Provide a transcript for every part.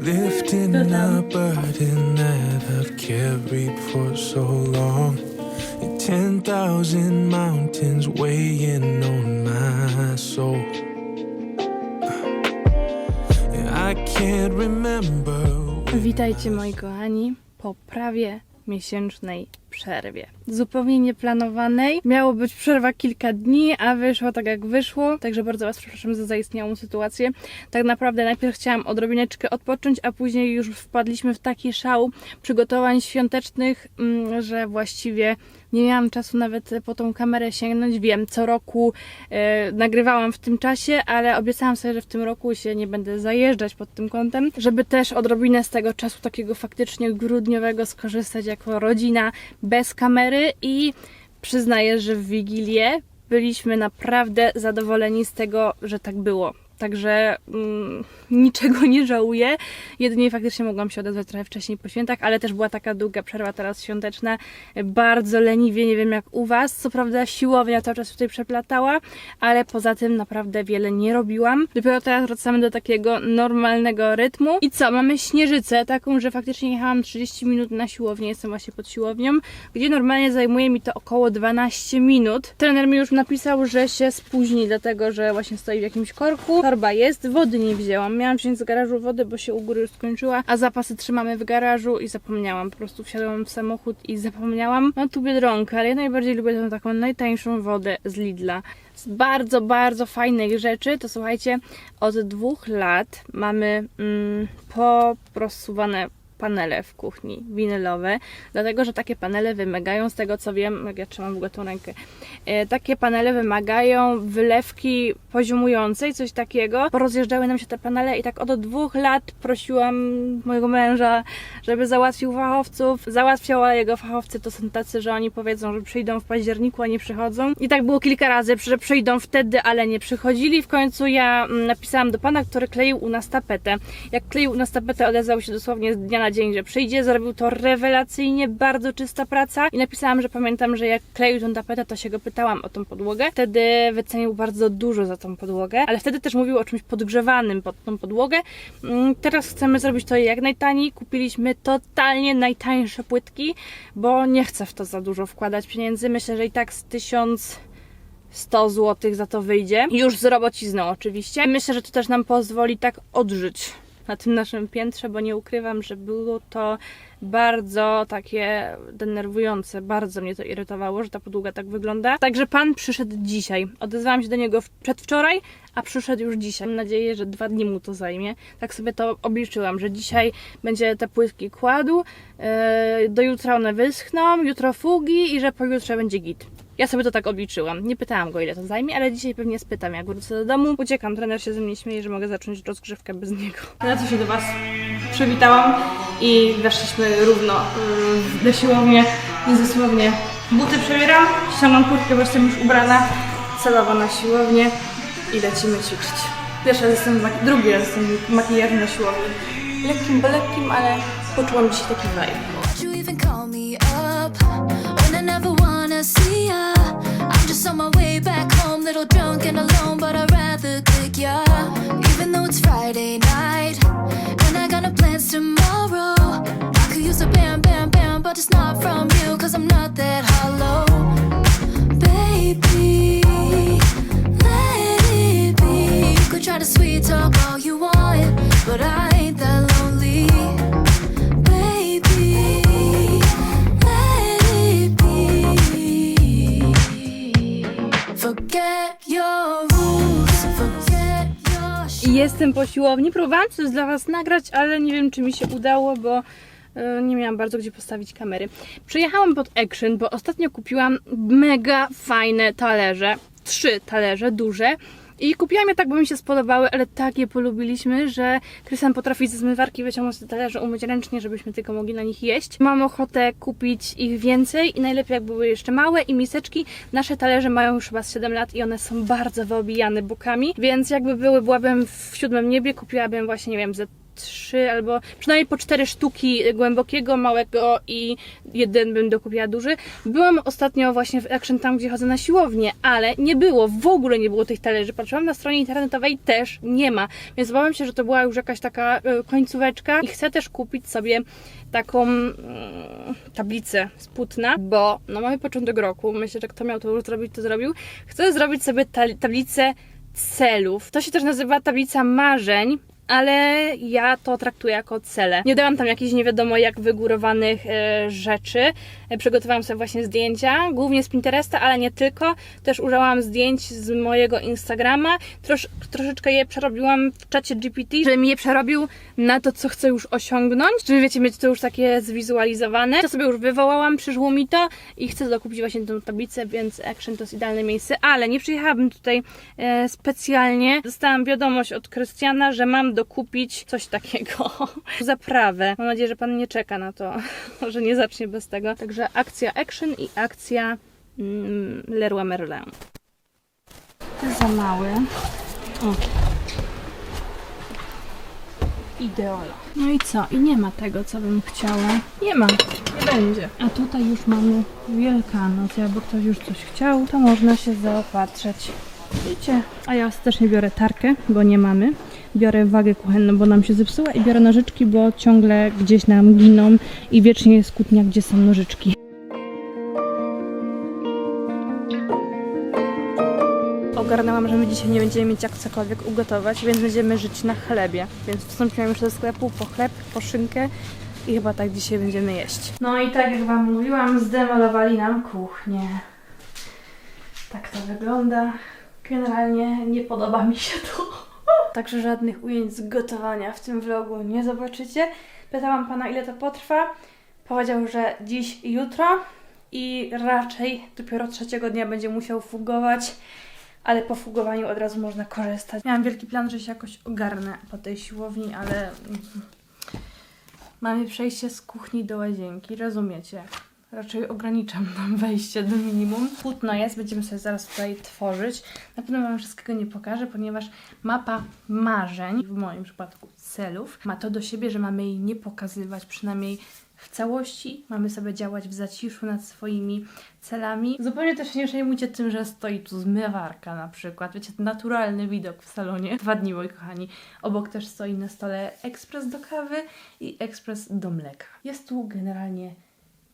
Lifting a burden that I've carried for so long. And 10,000 mountains weighing on my soul. I can't remember. Witajcie moi kochani po prawie miesięcznej przerwie. Zupełnie nieplanowanej. Miało być przerwa kilka dni, a wyszło tak jak wyszło. Także bardzo Was przepraszam za zaistniałą sytuację. Tak naprawdę najpierw chciałam odrobineczkę odpocząć, a później już wpadliśmy w taki szał przygotowań świątecznych, mm, że właściwie nie miałam czasu nawet po tą kamerę sięgnąć. Wiem, co roku e, nagrywałam w tym czasie, ale obiecałam sobie, że w tym roku się nie będę zajeżdżać pod tym kątem, żeby też odrobinę z tego czasu takiego faktycznie grudniowego skorzystać jako rodzina bez kamery i przyznaję, że w Wigilię byliśmy naprawdę zadowoleni z tego, że tak było. Także mm, niczego nie żałuję. Jedynie faktycznie mogłam się odezwać trochę wcześniej po świętach, ale też była taka długa przerwa teraz świąteczna. Bardzo leniwie, nie wiem jak u Was. Co prawda siłownia cały czas tutaj przeplatała, ale poza tym naprawdę wiele nie robiłam. Dopiero teraz wracamy do takiego normalnego rytmu. I co? Mamy śnieżycę, taką, że faktycznie jechałam 30 minut na siłownię. Jestem właśnie pod siłownią, gdzie normalnie zajmuje mi to około 12 minut. Trener mi już napisał, że się spóźni, dlatego że właśnie stoi w jakimś korku. Torba jest, wody nie wzięłam. Miałam wziąć z garażu wodę, bo się u góry już skończyła, a zapasy trzymamy w garażu i zapomniałam. Po prostu wsiadłam w samochód i zapomniałam. Mam tu biedronkę, ale ja najbardziej lubię tą taką najtańszą wodę z Lidla. Z bardzo, bardzo fajnych rzeczy, to słuchajcie, od dwóch lat mamy mm, poprosuwane panele w kuchni winylowe, dlatego że takie panele wymagają, z tego co wiem, jak ja trzymam w ogóle tą rękę, e, takie panele wymagają wylewki poziomującej, coś takiego. Porozjeżdżały nam się te panele i tak od dwóch lat prosiłam mojego męża, żeby załatwił fachowców. Załatwiał, ale jego fachowcy to są tacy, że oni powiedzą, że przyjdą w październiku, a nie przychodzą. I tak było kilka razy, że przyjdą wtedy, ale nie przychodzili. W końcu ja mm, napisałam do pana, który kleił u nas tapetę. Jak kleił u nas tapetę, odezwał się dosłownie z dnia na dzień, że przyjdzie. Zrobił to rewelacyjnie, bardzo czysta praca. I napisałam, że pamiętam, że jak kleił tą tapetę, to się go pytałam o tą podłogę. Wtedy wycenił bardzo dużo za tą podłogę, ale wtedy też mówił o czymś podgrzewanym pod tą podłogę. Mm, Teraz chcemy zrobić to jak najtaniej. Kupiliśmy totalnie najtańsze płytki, bo nie chcę w to za dużo wkładać pieniędzy. Myślę, że i tak z 1000 100 zł za to wyjdzie. Już z robocizną oczywiście. Myślę, że to też nam pozwoli tak odżyć na tym naszym piętrze, bo nie ukrywam, że było to bardzo takie denerwujące. Bardzo mnie to irytowało, że ta podłoga tak wygląda. Także pan przyszedł dzisiaj. Odezwałam się do niego przedwczoraj, a przyszedł już dzisiaj. Mam nadzieję, że dwa dni mu to zajmie. Tak sobie to obliczyłam, że dzisiaj będzie te płytki kładł, yy, do jutra one wyschną, jutro fugi i że pojutrze będzie git. Ja sobie to tak obliczyłam. Nie pytałam go, ile to zajmie, ale dzisiaj pewnie spytam, jak wrócę do domu. Uciekam, trener się ze mnie śmieje, że mogę zacząć rozgrzewkę bez niego. Na co się do Was przywitałam i weszliśmy równo yy, do siłowni i dosłownie buty przebieram, ściągam kurtkę, bo jestem już ubrana, celowo na siłownię i lecimy ćwiczyć. Pierwszy raz jestem, drugi raz jestem w makijażu na siłowni. Lekkim, bo lekkim, ale poczułam dzisiaj taki vibe. My way back home, little drunk and alone, but I'd rather click ya. Even though it's Friday night and I got no plans tomorrow, I could use a bam, bam, bam, but it's not from you, cause I'm not that hollow. Baby, let it be. You could try to sweet talk all you want, but I Jestem po siłowni. Próbowałam coś dla Was nagrać, ale nie wiem, czy mi się udało, bo e, nie miałam bardzo gdzie postawić kamery. Przyjechałam pod Action, bo ostatnio kupiłam mega fajne talerze. Trzy talerze, duże. I kupiłam je tak, bo mi się spodobały, ale tak je polubiliśmy, że Krystian potrafi ze zmywarki wyciągnąć te talerze, umyć ręcznie, żebyśmy tylko mogli na nich jeść. Mam ochotę kupić ich więcej i najlepiej jak były jeszcze małe i miseczki. Nasze talerze mają już chyba z 7 lat i one są bardzo wyobijane bokami, więc jakby były, byłabym w siódmym niebie, kupiłabym właśnie, nie wiem, ze trzy albo przynajmniej po cztery sztuki głębokiego, małego i jeden bym dokupiła duży. Byłam ostatnio właśnie w Action tam, gdzie chodzę na siłownię, ale nie było, w ogóle nie było tych talerzy. Patrzyłam na stronie internetowej, też nie ma. Więc obawiam się, że to była już jakaś taka e, końcóweczka i chcę też kupić sobie taką mm, tablicę z płótna, bo no mamy początek roku, myślę, że kto miał to już zrobić, to zrobił. Chcę zrobić sobie ta- tablicę celów. To się też nazywa tablica marzeń, ale ja to traktuję jako cele. Nie dałam tam jakichś nie wiadomo jak wygórowanych e, rzeczy. E, przygotowałam sobie właśnie zdjęcia, głównie z Pinteresta, ale nie tylko. Też użyłam zdjęć z mojego Instagrama. Trosz, troszeczkę je przerobiłam w czacie GPT, żeby mi je przerobił na to, co chcę już osiągnąć. Żeby wiecie, mieć to już takie zwizualizowane. To sobie już wywołałam, przyszło mi to i chcę dokupić właśnie tę tablicę, więc Action to jest idealne miejsce. Ale nie przyjechałabym tutaj e, specjalnie. Dostałam wiadomość od Krystiana, że mam dokupić coś takiego. Zaprawę. Mam nadzieję, że pan nie czeka na to, że nie zacznie bez tego. Także akcja Action i akcja mm, Leroy Merlin. Za mały. O. Ideola. No i co? I nie ma tego, co bym chciała. Nie ma. Nie będzie. A tutaj już mamy Wielkanoc. Jakby ktoś już coś chciał, to można się zaopatrzeć. Widzicie? A ja ostatecznie biorę tarkę, bo nie mamy. Biorę wagę kuchenną, bo nam się zepsuła i biorę nożyczki, bo ciągle gdzieś nam giną i wiecznie jest kłótnia, gdzie są nożyczki. Ogarnęłam, że my dzisiaj nie będziemy mieć jak cokolwiek ugotować, więc będziemy żyć na chlebie. Więc wstąpiłam już do sklepu po chleb, po szynkę i chyba tak dzisiaj będziemy jeść. No i tak jak Wam mówiłam, zdemolowali nam kuchnię. Tak to wygląda. Generalnie nie podoba mi się to. Także żadnych ujęć z gotowania w tym vlogu nie zobaczycie. Pytałam pana, ile to potrwa. Powiedział, że dziś i jutro i raczej dopiero trzeciego dnia będzie musiał fugować, ale po fugowaniu od razu można korzystać. Miałam wielki plan, że się jakoś ogarnę po tej siłowni, ale mm, mamy przejście z kuchni do łazienki, rozumiecie? Raczej ograniczam nam wejście do minimum. Płótno jest, będziemy sobie zaraz tutaj tworzyć. Na pewno Wam wszystkiego nie pokażę, ponieważ mapa marzeń, w moim przypadku celów, ma to do siebie, że mamy jej nie pokazywać, przynajmniej w całości. Mamy sobie działać w zaciszu nad swoimi celami. Zupełnie też nie przejmujcie tym, że stoi tu zmywarka na przykład. Wiecie, naturalny widok w salonie. Dwa dni, moi kochani. Obok też stoi na stole ekspres do kawy i ekspres do mleka. Jest tu generalnie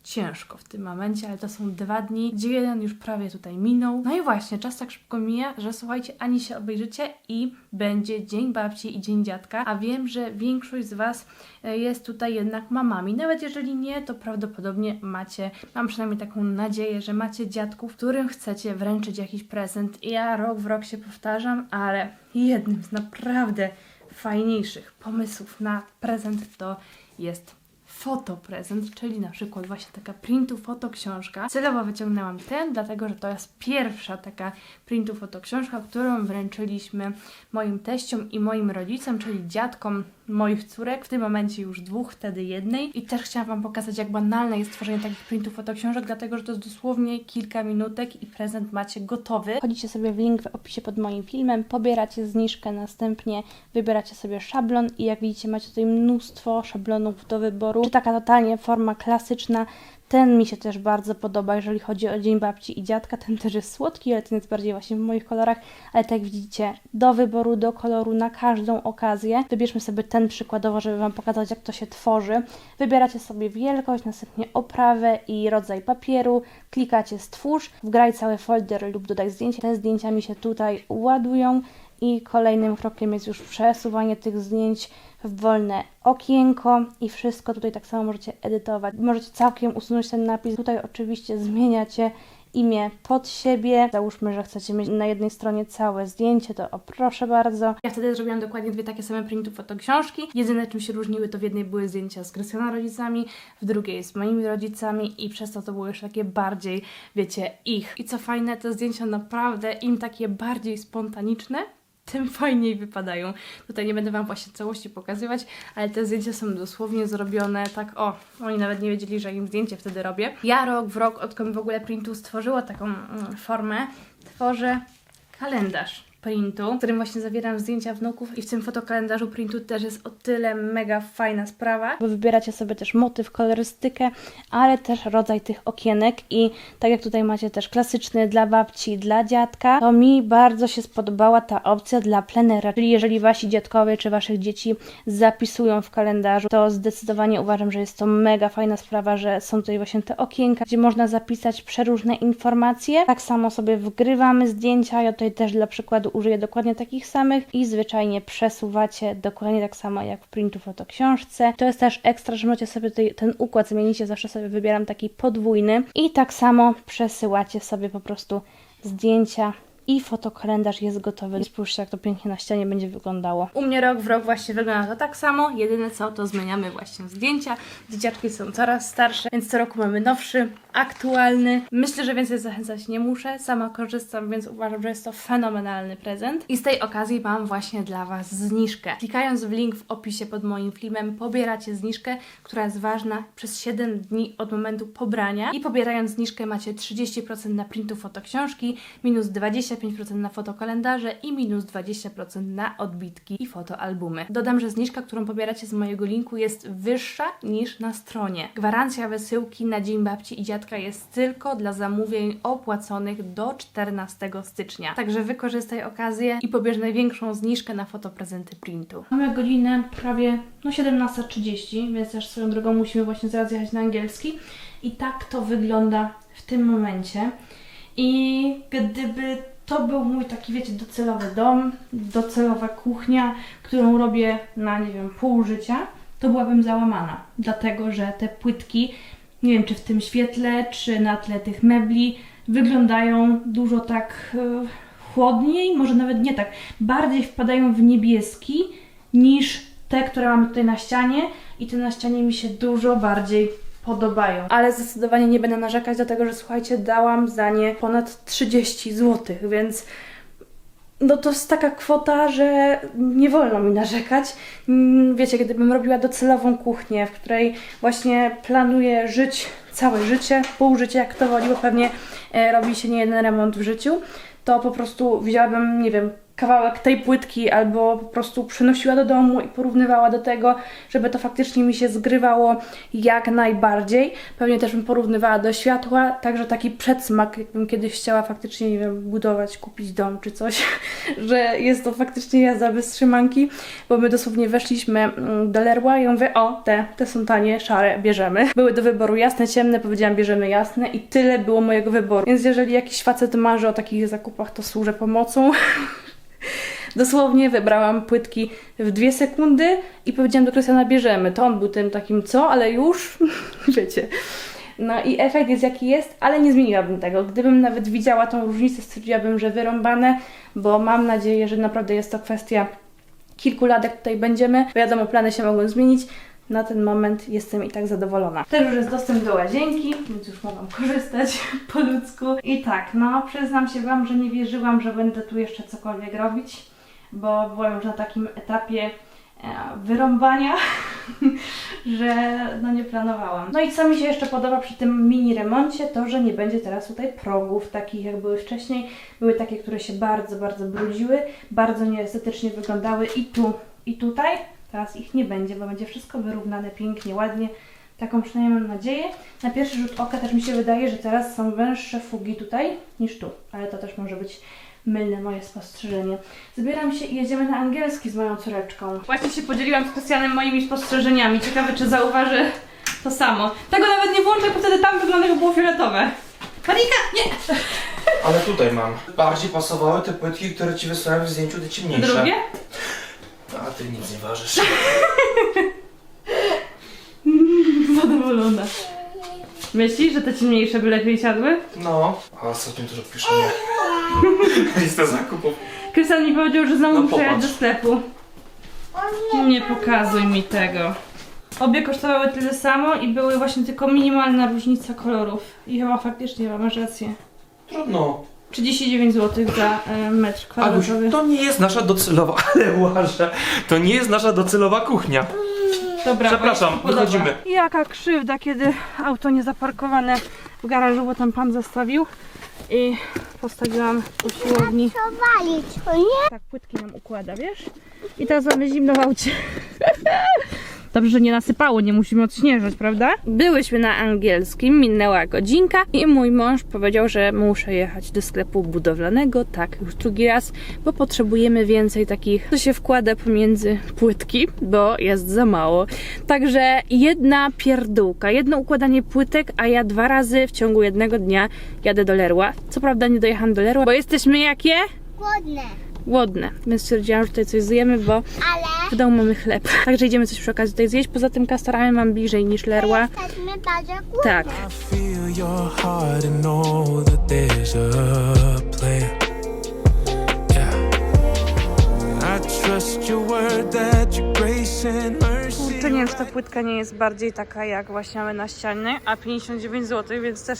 ciężko w tym momencie, ale to są dwa dni, gdzie jeden już prawie tutaj minął. No i właśnie, czas tak szybko mija, że słuchajcie, ani się obejrzycie i będzie Dzień Babci i Dzień Dziadka, a wiem, że większość z Was e, jest tutaj jednak mamami. Nawet jeżeli nie, to prawdopodobnie macie, mam przynajmniej taką nadzieję, że macie dziadków, którym chcecie wręczyć jakiś prezent. Ja rok w rok się powtarzam, ale jednym z naprawdę fajniejszych pomysłów na prezent to jest fotoprezent, czyli na przykład właśnie taka printu foto książka. Celowo wyciągnęłam ten, dlatego że to jest pierwsza taka printu foto książka, którą wręczyliśmy moim teściom i moim rodzicom, czyli dziadkom moich córek, w tym momencie już dwóch, wtedy jednej. I też chciałam Wam pokazać, jak banalne jest tworzenie takich printów fotoksiążek, dlatego że to jest dosłownie kilka minutek i prezent macie gotowy. Wchodzicie sobie w link w opisie pod moim filmem, pobieracie zniżkę, następnie wybieracie sobie szablon i jak widzicie macie tutaj mnóstwo szablonów do wyboru. Czy taka totalnie forma klasyczna, ten mi się też bardzo podoba, jeżeli chodzi o Dzień Babci i Dziadka. Ten też jest słodki, ale ten jest bardziej właśnie w moich kolorach. Ale tak jak widzicie, do wyboru, do koloru, na każdą okazję. Wybierzmy sobie ten przykładowo, żeby Wam pokazać, jak to się tworzy. Wybieracie sobie wielkość, następnie oprawę i rodzaj papieru. Klikacie stwórz, wgraj cały folder lub dodaj zdjęcie. Te zdjęcia mi się tutaj ładują. I kolejnym krokiem jest już przesuwanie tych zdjęć w wolne okienko i wszystko tutaj tak samo możecie edytować. Możecie całkiem usunąć ten napis. Tutaj oczywiście zmieniacie imię pod siebie. Załóżmy, że chcecie mieć na jednej stronie całe zdjęcie, to o proszę bardzo. Ja wtedy zrobiłam dokładnie dwie takie same printów fotoksiążki. Jedyne czym się różniły to w jednej były zdjęcia z Krystiana rodzicami, w drugiej z moimi rodzicami i przez to to były już takie bardziej, wiecie, ich. I co fajne, te zdjęcia naprawdę im takie bardziej spontaniczne, tym fajniej wypadają. Tutaj nie będę Wam właśnie całości pokazywać, ale te zdjęcia są dosłownie zrobione tak, o, oni nawet nie wiedzieli, że im zdjęcie wtedy robię. Ja rok w rok, odkąd w ogóle Printu stworzyło taką mm, formę, tworzę kalendarz. Printu, w którym właśnie zawieram zdjęcia wnuków i w tym fotokalendarzu printu też jest o tyle mega fajna sprawa, bo wybieracie sobie też motyw, kolorystykę, ale też rodzaj tych okienek i tak jak tutaj macie też klasyczny dla babci, dla dziadka, to mi bardzo się spodobała ta opcja dla plenera, czyli jeżeli wasi dziadkowie czy waszych dzieci zapisują w kalendarzu, to zdecydowanie uważam, że jest to mega fajna sprawa, że są tutaj właśnie te okienka, gdzie można zapisać przeróżne informacje. Tak samo sobie wgrywamy zdjęcia, ja tutaj też dla przykładu użyję dokładnie takich samych i zwyczajnie przesuwacie dokładnie tak samo jak w printu fotoksiążce. To jest też ekstra, że możecie sobie tutaj ten układ zmienicie, zawsze sobie wybieram taki podwójny i tak samo przesyłacie sobie po prostu zdjęcia i fotokalendarz jest gotowy. Spójrzcie, jak to pięknie na ścianie będzie wyglądało. U mnie rok w rok właśnie wygląda to tak samo. Jedyne co, to zmieniamy właśnie zdjęcia. Dzieciaczki są coraz starsze, więc co roku mamy nowszy, aktualny. Myślę, że więcej zachęcać nie muszę. Sama korzystam, więc uważam, że jest to fenomenalny prezent. I z tej okazji mam właśnie dla Was zniżkę. Klikając w link w opisie pod moim filmem, pobieracie zniżkę, która jest ważna przez 7 dni od momentu pobrania. I pobierając zniżkę macie 30% na printu fotoksiążki, minus 25% na fotokalendarze i minus 20% na odbitki i fotoalbumy. Dodam, że zniżka, którą pobieracie z mojego linku jest wyższa niż na stronie. Gwarancja wysyłki na Dzień Babci i Dziadka jest tylko dla zamówień opłaconych do 14 stycznia. Także wykorzystaj okazję i pobierz największą zniżkę na fotoprezenty printu. Mamy godzinę prawie no 17.30, więc też swoją drogą musimy właśnie zaraz jechać na angielski. I tak to wygląda w tym momencie. I gdyby to był mój taki, wiecie, docelowy dom, docelowa kuchnia, którą robię na, nie wiem, pół życia, to byłabym załamana. Dlatego, że te płytki, nie wiem, czy w tym świetle, czy na tle tych mebli, wyglądają dużo tak e, chłodniej, może nawet nie tak, bardziej wpadają w niebieski niż te, które mamy tutaj na ścianie i te na ścianie mi się dużo bardziej podobają. Ale zdecydowanie nie będę narzekać, dlatego że słuchajcie, dałam za nie ponad 30 zł, więc no to jest taka kwota, że nie wolno mi narzekać. Mm, Wiecie, gdybym robiła docelową kuchnię, w której właśnie planuję żyć całe życie, pół życia, jak to woli, bo pewnie e, robi się nie jeden remont w życiu, to po prostu wzięłabym, nie wiem, kawałek tej płytki albo po prostu przynosiła do domu i porównywała do tego, żeby to faktycznie mi się zgrywało jak najbardziej. Pewnie też bym porównywała do światła, także taki przedsmak, jakbym kiedyś chciała faktycznie, nie wiem, budować, kupić dom czy coś, że jest to faktycznie jazda bez trzymanki, bo my dosłownie weszliśmy mm, do Leroy i mówię, o, te, te są tanie, szare, bierzemy. Były do wyboru jasne, ciemne, powiedziałam, bierzemy jasne i tyle było mojego wyboru. Więc jeżeli jakiś facet marzy o takich zakupach, to służę pomocą. Dosłownie wybrałam płytki w dwie sekundy i powiedziałam do Krystiana, bierzemy. To on był tym takim co, ale już, wiecie. No i efekt jest jaki jest, ale nie zmieniłabym tego. Gdybym nawet widziała tą różnicę, stwierdziłabym, że wyrąbane, bo mam nadzieję, że naprawdę jest to kwestia kilku lat, jak tutaj będziemy. Wiadomo, plany się mogą zmienić. Na ten moment jestem i tak zadowolona. Też już jest dostęp do łazienki, więc już mogłam korzystać po ludzku. I tak, no przyznam się Wam, że nie wierzyłam, że będę tu jeszcze cokolwiek robić, bo byłam już na takim etapie e, wyrąbania, że no nie planowałam. No i co mi się jeszcze podoba przy tym mini remoncie, to że nie będzie teraz tutaj progów, takich jak były wcześniej. Były takie, które się bardzo, bardzo brudziły, bardzo nieestetycznie wyglądały i tu, i tutaj. Teraz ich nie będzie, bo będzie wszystko wyrównane pięknie, ładnie. Taką przynajmniej mam nadzieję. Na pierwszy rzut oka też mi się wydaje, że teraz są węższe fugi tutaj niż tu, ale to też może być mylne moje spostrzeżenie. Zbieram się i jedziemy na angielski z moją córeczką. Właśnie się podzieliłam z Krystianem moimi spostrzeżeniami. Ciekawe, czy zauważy to samo. Tego nawet nie włączę, bo wtedy tam wygląda, jakby było fioletowe. Marika, nie! Ale tutaj mam. Bardziej pasowały te płytki, które ci wysłałem w zdjęciu, te ciemniejsze. Drugie? A ty nic nie ważysz. Zadowolona. Myślisz, że te ciemniejsze by lepiej siadły? No. A ostatnio też odpiszemy. Listę zakupów. Krystian mi powiedział, że znowu No muszę jechać do popatrz. sklepu. Nie pokazuj mi tego. Obie kosztowały tyle samo i były właśnie tylko minimalna różnica kolorów. I chyba faktycznie masz rację. Trudno. 39 zł za e, metr Aguś, kwadratowy. to nie jest nasza docelowa, ale łażę. To nie jest nasza docelowa kuchnia. Dobra, Przepraszam, bo mi się podoba. wychodzimy. Jaka krzywda, kiedy auto nie zaparkowane w garażu, bo tam pan zostawił. I postawiłam po siłowni. To nie? Tak, płytki nam układa, wiesz? I teraz mamy zimno w aucie. Dobrze, że nie nasypało, nie musimy odśnieżać, prawda? Byłyśmy na angielskim, minęła godzinka i mój mąż powiedział, że muszę jechać do sklepu budowlanego, tak, już drugi raz, bo potrzebujemy więcej takich, co się wkłada pomiędzy płytki, bo jest za mało. Także jedna pierdółka, jedno układanie płytek, a ja dwa razy w ciągu jednego dnia jadę do Lerła. Co prawda nie dojechałam do Lerła, bo jesteśmy jakie? Głodne. Głodne, więc stwierdziłam, że tutaj coś zjemy, bo Ale w domu mamy chleb. Także idziemy coś przy okazji tutaj zjeść. Poza tym kastorami mam bliżej niż Lerła. jesteśmy bardzo głodne. Tak. Kurczę, nie wiem, czy ta płytka nie jest bardziej taka jak właśnie mamy na ścianie, a 59 zł, więc też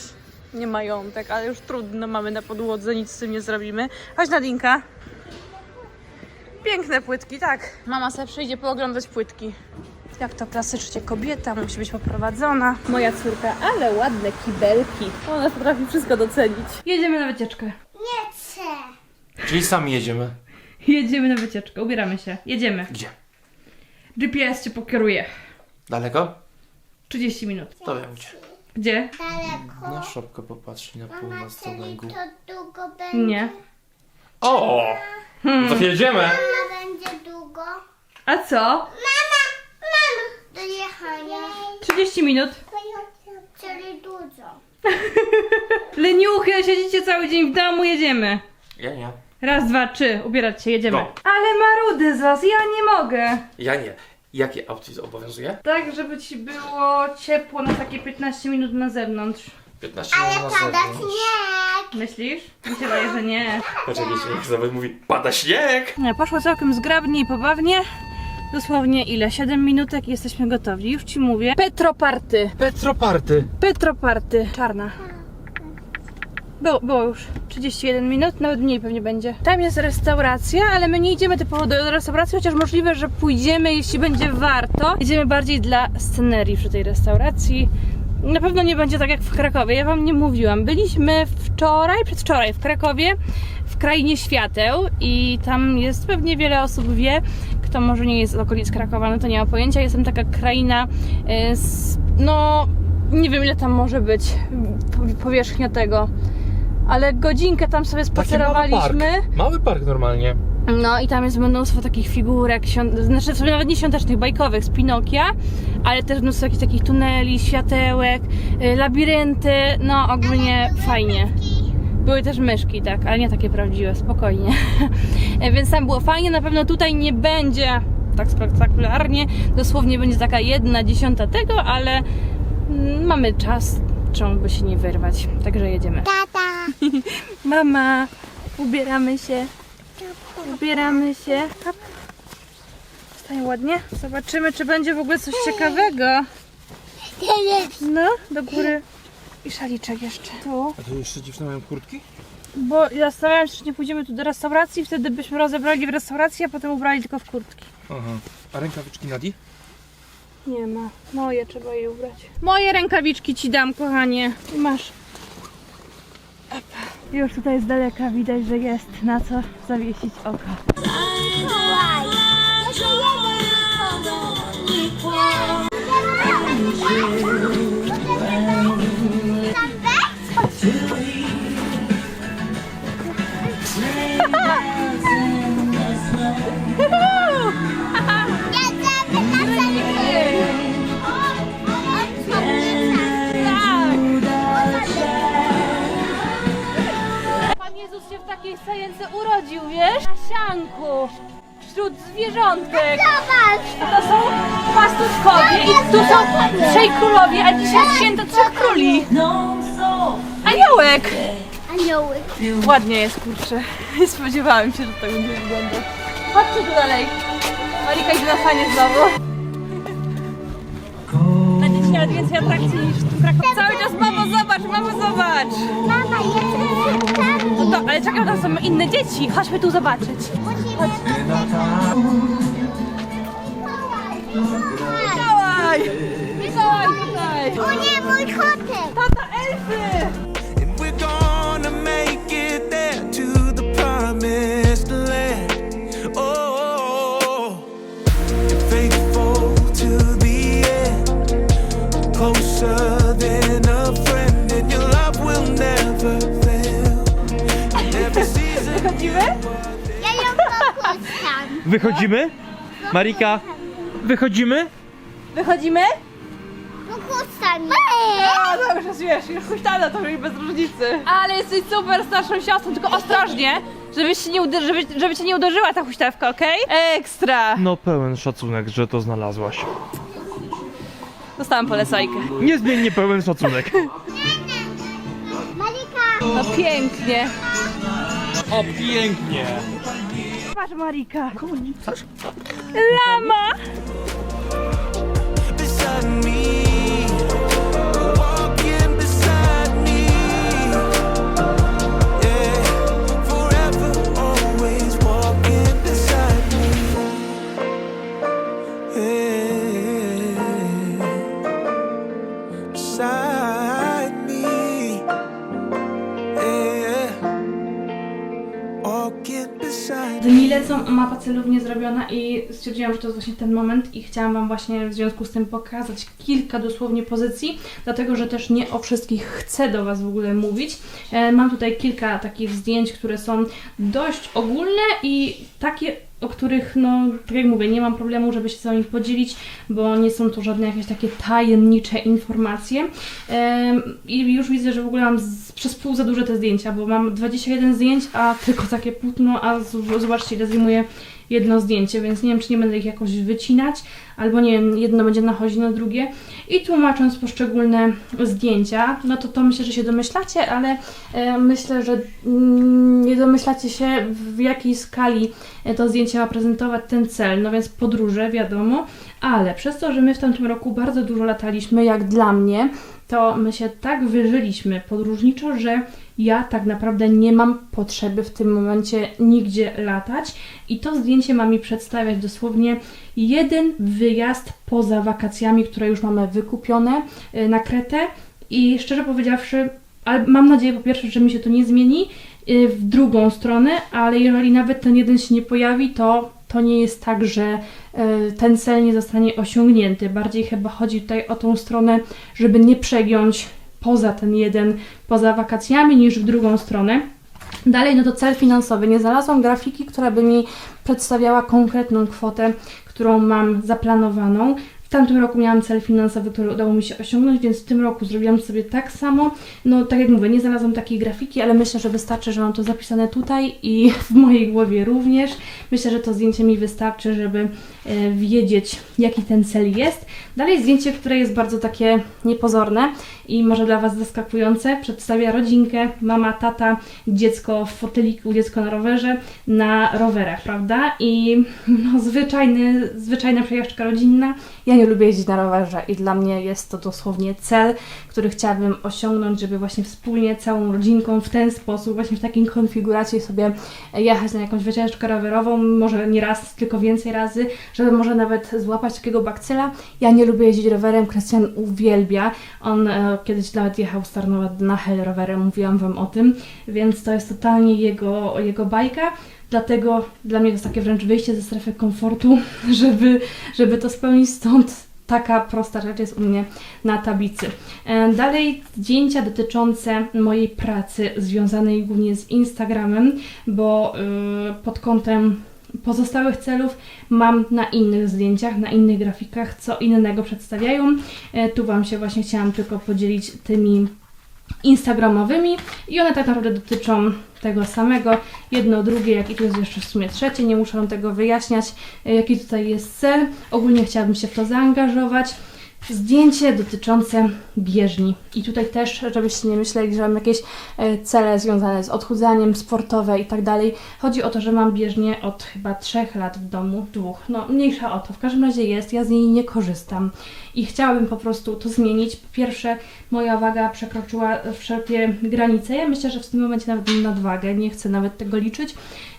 nie majątek, ale już trudno, mamy na podłodze, nic z tym nie zrobimy. Chodź Nadinka. Piękne płytki, tak. Mama sobie przyjdzie pooglądać płytki. Jak to klasycznie kobieta musi być poprowadzona. Moja córka, ale ładne kibelki. Ona potrafi wszystko docenić. Jedziemy na wycieczkę. Nie chcę. Czyli sami jedziemy. Jedziemy na wycieczkę, ubieramy się. Jedziemy. Gdzie? GPS cię pokieruje. Daleko? 30 minut. To wiem gdzie. Gdzie? Daleko. Na szopkę popatrz na Mama, północ do czyli to długo będzie? Nie. O! To jedziemy! Mama będzie długo? A co? Mama, mama. Do jechania. 30 minut. Czyli dużo. Leniuchy, siedzicie cały dzień w domu, jedziemy. Ja nie. Raz, dwa, trzy, ubierać się, jedziemy. No. Ale marudy z was, ja nie mogę. Ja nie. Jakie auty obowiązuje? Tak, żeby ci było ciepło na takie 15 minut na zewnątrz. 15 Ale na pada śnieg. Myślisz? Mi się wydaje, że nie. Poczekaj, niech zawód mówi, pada śnieg! Nie, poszło całkiem zgrabnie i pobawnie. Dosłownie ile? 7 minutek i jesteśmy gotowi. Już ci mówię. Petroparty. Petroparty. Petroparty. Czarna. Było, było już 31 minut, nawet mniej pewnie będzie. Tam jest restauracja, ale my nie idziemy typowo do restauracji, chociaż możliwe, że pójdziemy, jeśli będzie warto. Idziemy bardziej dla scenerii przy tej restauracji. Na pewno nie będzie tak jak w Krakowie, ja wam nie mówiłam. Byliśmy wczoraj, przedwczoraj w Krakowie, w Krainie Świateł i tam jest pewnie wiele osób wie, kto może nie jest z okolic Krakowa, no to nie ma pojęcia. Jest tam taka kraina, y, z, no nie wiem ile tam może być po- powierzchnia tego, ale godzinkę tam sobie spacerowaliśmy. Mały park normalnie. No i tam jest mnóstwo takich figurek, znaczy w sumie nawet nie świątecznych, bajkowych z Pinokia, ale też mnóstwo jakichś takich tuneli, światełek, y, labirynty, no ogólnie fajnie. Były też myszki, tak, ale nie takie prawdziwe, spokojnie. Więc tam było fajnie, na pewno tutaj nie będzie tak spektakularnie, dosłownie będzie taka jedna dziesiąta tego, ale mm, mamy czas, czemu by się nie wyrwać, także jedziemy. Tata. Mama, ubieramy się. Ubieramy się. Hop. Ładnie. Zobaczymy, czy będzie w ogóle coś ciekawego. No, do góry. I szaliczek jeszcze. Tu. A tu jeszcze dziewczyny mają kurtki? Bo zastanawiam się, czy nie pójdziemy tu do restauracji, wtedy byśmy rozebrali w restauracji, a potem ubrali tylko w kurtki. Aha. A rękawiczki Nadi? Nie ma. Moje trzeba je ubrać. Moje rękawiczki ci dam, kochanie. Masz. Już tutaj z daleka widać, że jest na co zawiesić oko. Takiej sajence urodził, wiesz? Na sianku. Wśród zwierzątek. Zobacz. To są pastuszkowie i tu są trzej królowie, a dzisiaj jest święto trzech króli. Aniołek. Anioły. Ładnie jest, kurczę. Nie spodziewałam się, że tak będzie wyglądać. Chodźcie tu dalej. Marika idzie na fajnie znowu. Na dzieci nawet więcej atrakcji niż w Krakowie. Cały czas mamo zobacz, mamo zobacz. Mama, jestem to, ale czekam, tam są inne dzieci. Chodźmy tu zobaczyć. Mikołaj! Mikołaj tutaj! O nie, mój kotek! Tata Elfy! And we're gonna make it there to the promise. Wychodzimy? Marika, wychodzimy? Wychodzimy? No. A, no już jest, wiesz, już huśtana to już bez różnicy. Ale jesteś super starszą siostrą, tylko ostrożnie, żebyś się nie uder- żeby, żeby cię nie uderzyła ta huśtawka, okej? Ekstra! No pełen szacunek, że to znalazłaś. Dostałam polecajkę. Niezmiennie pełen szacunek. Marika. No pięknie. O, pięknie. Patrz Marika. Lama! beside me. Lecą, mapa celów nie zrobiona i stwierdziłam, że to jest właśnie ten moment i chciałam Wam właśnie w związku z tym pokazać kilka dosłownie pozycji, dlatego że też nie o wszystkich chcę do Was w ogóle mówić. E, Mam tutaj kilka takich zdjęć, które są dość ogólne i takie o których, no, tak jak mówię, nie mam problemu, żeby się z Wami podzielić, bo nie są to żadne jakieś takie tajemnicze informacje. Em, I już widzę, że w ogóle mam z, przez pół za duże te zdjęcia, bo mam 21 zdjęć, a tylko takie płótno, a z, zobaczcie, ile zajmuje jedno zdjęcie, więc nie wiem, czy nie będę ich jakoś wycinać, albo nie wiem, jedno będzie nachodzić na drugie. I tłumacząc poszczególne zdjęcia, no to to myślę, że się domyślacie, ale e, myślę, że mm, nie domyślacie się, w jakiej skali e, to zdjęcie ma prezentować ten cel. No więc podróże, wiadomo, ale przez to, że my w tamtym roku bardzo dużo lataliśmy, jak dla mnie, to my się tak wyżyliśmy podróżniczo, że ja tak naprawdę nie mam potrzeby w tym momencie nigdzie latać i to zdjęcie ma mi przedstawiać dosłownie jeden wyjazd poza wakacjami, które już mamy wykupione y, na Kretę i szczerze powiedziawszy, ale mam nadzieję po pierwsze, że mi się to nie zmieni y, w drugą stronę, ale jeżeli nawet ten jeden się nie pojawi, to to nie jest tak, że y, ten cel nie zostanie osiągnięty. Bardziej chyba chodzi tutaj o tą stronę, żeby nie przegiąć poza ten jeden, poza wakacjami, niż w drugą stronę. Dalej, no to cel finansowy. Nie znalazłam grafiki, która by mi przedstawiała konkretną kwotę, którą mam zaplanowaną. W tamtym roku miałam cel finansowy, który udało mi się osiągnąć, więc w tym roku zrobiłam sobie tak samo. No, tak jak mówię, nie znalazłam takiej grafiki, ale myślę, że wystarczy, że mam to zapisane tutaj i w mojej głowie również. Myślę, że to zdjęcie mi wystarczy, żeby e, wiedzieć, jaki ten cel jest. Dalej zdjęcie, które jest bardzo takie niepozorne i może dla Was zaskakujące. Przedstawia rodzinkę, mama, tata, dziecko w foteliku, dziecko na rowerze, na rowerach, prawda? I no, zwyczajny, zwyczajna przejażdżka rodzinna. Ja nie lubię jeździć na rowerze i dla mnie jest to dosłownie cel, który chciałabym osiągnąć, żeby właśnie wspólnie całą rodzinką w ten sposób, właśnie w takiej konfiguracji sobie jechać na jakąś wycieczkę rowerową, może nie raz, tylko więcej razy, żeby może nawet złapać takiego bakcyla. Ja nie lubię jeździć rowerem, Krystian uwielbia. On e, kiedyś nawet jechał z Tarnowa na Hel rowerem, mówiłam Wam o tym, więc to jest totalnie jego, jego bajka. Dlatego dla mnie to jest takie wręcz wyjście ze strefy komfortu, żeby, żeby to spełnić. Stąd taka prosta rzecz jest u mnie na tablicy. E, Dalej zdjęcia dotyczące mojej pracy związanej głównie z Instagramem, bo y, pod kątem pozostałych celów mam na innych zdjęciach, na innych grafikach, co innego przedstawiają. E, Tu Wam się właśnie chciałam tylko podzielić tymi instagramowymi i one tak naprawdę dotyczą tego samego, jedno, drugie, jak i tu jest jeszcze w sumie trzecie, nie muszę Wam tego wyjaśniać, e, jaki tutaj jest cel. Ogólnie chciałabym się w to zaangażować. Zdjęcie dotyczące bieżni. I tutaj też, żebyście nie myśleli, że mam jakieś e, cele związane z odchudzaniem, sportowe i tak dalej. Chodzi o to, że mam bieżnię od chyba trzech lat w domu, dwóch. No, mniejsza o to. W każdym razie jest, ja z niej nie korzystam. I chciałabym po prostu to zmienić. Po pierwsze, moja waga przekroczyła wszelkie granice. Ja myślę, że w tym momencie nawet mam nadwagę. Nie chcę nawet tego liczyć.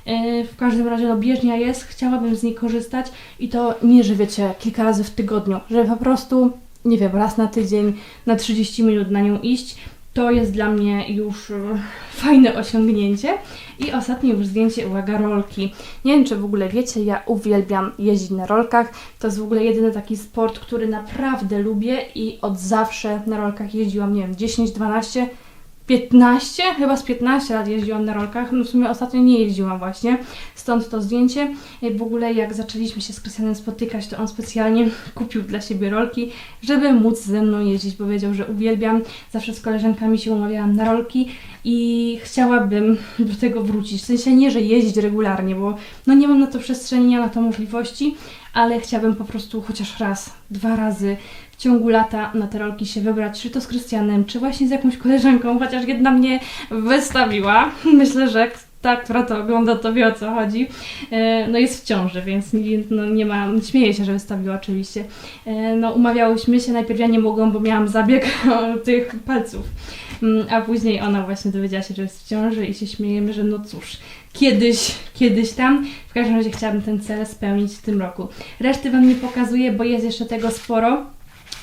Yy, W każdym razie no, bieżnia jest, chciałabym z niej korzystać i to nie, że wiecie, kilka razy w tygodniu, żeby po prostu, nie wiem, raz na tydzień, na 30 minut na nią iść. To jest dla mnie już e, fajne osiągnięcie. I ostatnie już zdjęcie, uwaga, rolki. Nie wiem, czy w ogóle wiecie, ja uwielbiam jeździć na rolkach. To jest w ogóle jedyny taki sport, który naprawdę lubię i od zawsze na rolkach jeździłam, nie wiem, 10-12 15, chyba z 15 lat jeździłam na rolkach. No w sumie ostatnio nie jeździłam właśnie, stąd to zdjęcie. I W ogóle jak zaczęliśmy się z Krystianem spotykać, to on specjalnie kupił dla siebie rolki, żeby móc ze mną jeździć. Powiedział, że uwielbiam. Zawsze z koleżankami się umawiałam na rolki i chciałabym do tego wrócić. W sensie nie, że jeździć regularnie, bo no nie mam na to przestrzeni, nie mam na to możliwości, ale chciałabym po prostu chociaż raz, dwa razy ciągu lata na te rolki się wybrać, czy to z Krystianem, czy właśnie z jakąś koleżanką, chociaż jedna mnie wystawiła. Myślę, że ta, która to ogląda, to wie o co chodzi. E, No jest w ciąży, więc nie, no nie ma, śmieję się, że wystawiła oczywiście. E, No umawiałyśmy się, najpierw ja nie mogłam, bo miałam zabieg tych palców. Mm, A później ona właśnie dowiedziała się, że jest w ciąży i się śmiejemy, że no cóż, kiedyś, kiedyś tam. W każdym razie chciałabym ten cel spełnić w tym roku. Reszty Wam nie pokazuję, bo jest jeszcze tego sporo.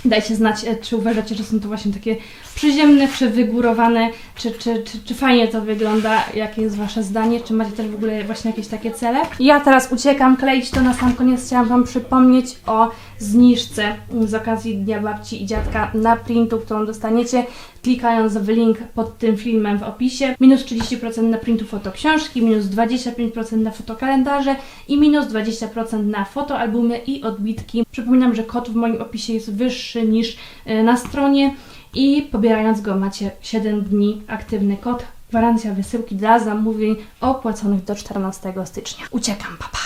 Dajcie znać, e, czy uważacie, że są to właśnie takie przyziemne, czy wygórowane, czy, czy, czy, czy fajnie to wygląda, jakie jest Wasze zdanie, czy macie też w ogóle właśnie jakieś takie cele. Ja teraz uciekam, kleić to na sam koniec chciałam Wam przypomnieć o zniżce z okazji Dnia Babci i Dziadka na printu, którą dostaniecie klikając w link pod tym filmem w opisie. Minus 30% na printu fotoksiążki, minus 25% na fotokalendarze i minus 20% na fotoalbumy i odbitki. Przypominam, że kod w moim opisie jest wyższy niż e, na stronie i pobierając go macie 7 dni aktywny kod. Gwarancja wysyłki dla zamówień opłaconych do 14 stycznia. Uciekam, papa.